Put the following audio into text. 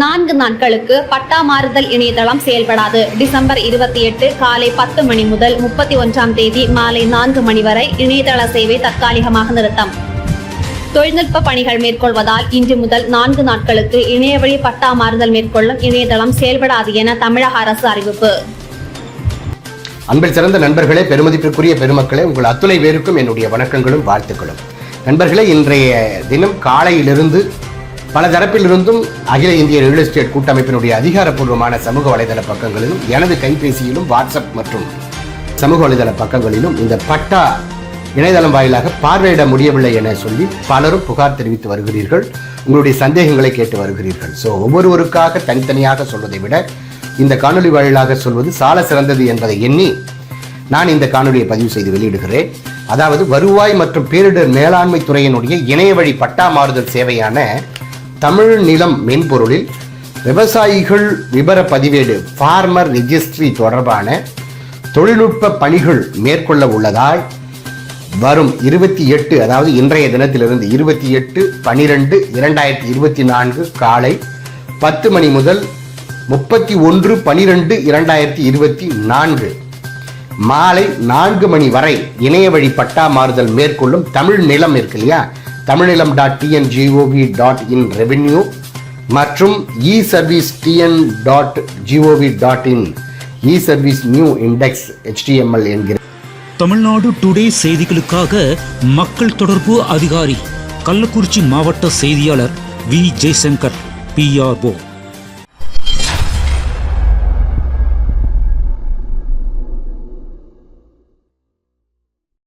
நான்கு நாட்களுக்கு பட்டா மாறுதல் இணையதளம் செயல்படாது. டிசம்பர் இருபத்தி எட்டு காலை பத்து மணி முதல் முப்பத்தி ஒன்றாம் தேதி மாலை நான்கு மணி வரை இணையதள சேவை தற்காலிகமாக நிறுத்தம். தொழில்நுட்ப பணிகள் மேற்கொள்வதால் இன்று முதல் நான்கு நாட்களுக்கு இணையவழி பட்டா மாறுதல் மேற்கொள்ளும் இணையதளம் செயல்படாது என தமிழக அரசு அறிவிப்பு. அன்பில் சிறந்த நண்பர்களே பெருமதிப்பிற்குரிய பெருமக்களே உங்கள் அத்துணை பேருக்கும் என்னுடைய வணக்கங்களும் வாழ்த்துக்களும். நண்பர்களே இன்றைய தினம் காலையிலிருந்து பல தரப்பிலிருந்தும் அகில இந்திய ரியல் எஸ்டேட் கூட்டமைப்பினுடைய அதிகாரப்பூர்வமான சமூக வலைதள பக்கங்களிலும் எனது கைபேசியிலும் வாட்ஸ்அப் மற்றும் சமூக வலைதள பக்கங்களிலும் இந்த பட்டா இணையதளம் வாயிலாக பார்வையிட முடியவில்லை என சொல்லி பலரும் புகார் தெரிவித்து வருகிறீர்கள். உங்களுடைய சந்தேகங்களை கேட்டு வருகிறீர்கள். ஸோ ஒவ்வொருவருக்காக தனித்தனியாக சொல்வதை விட இந்த காணொலி வாயிலாக சொல்வது சால சிறந்தது என்பதை எண்ணி நான் இந்த காணொலியை பதிவு செய்து வெளியிடுகிறேன். அதாவது வருவாய் மற்றும் பேரிடர் மேலாண்மை துறையினுடைய இணையவழி பட்டா மாறுதல் சேவையான தமிழ் நிலம் மென்பொருளில் விவசாயிகள் விபர பதிவேடு ஃபார்மர் ரிஜிஸ்ட்ரி தொடர்பான தொழில்நுட்ப பணிகள் மேற்கொள்ள உள்ளதால் வரும் இருபத்தி எட்டு அதாவது இன்றைய தினத்திலிருந்து இருபத்தி எட்டு பனிரெண்டு இரண்டாயிரத்தி இருபத்தி நான்கு காலை பத்து மணி முதல் முப்பத்தி ஒன்று பனிரெண்டு இரண்டாயிரத்தி இருபத்தி நான்கு. மாலை நான்கு மணி வரை இணைய வழி பட்டா மாறுதல் மேற்கொள்ளும் தமிழ் நிலம் இருக்கு இல்லையா? தமிழிலம் dot TN GOV dot in revenue மற்றும் e service TN dot GOV dot in e service new index HTML என்கிற தமிழ்நாடு டுடே செய்திகளுக்காக மக்கள் தொடர்பு அதிகாரி கள்ளக்குறிச்சி மாவட்ட செய்தியாளர் வி. ஜெய்சங்கர் பிஆர்ஓ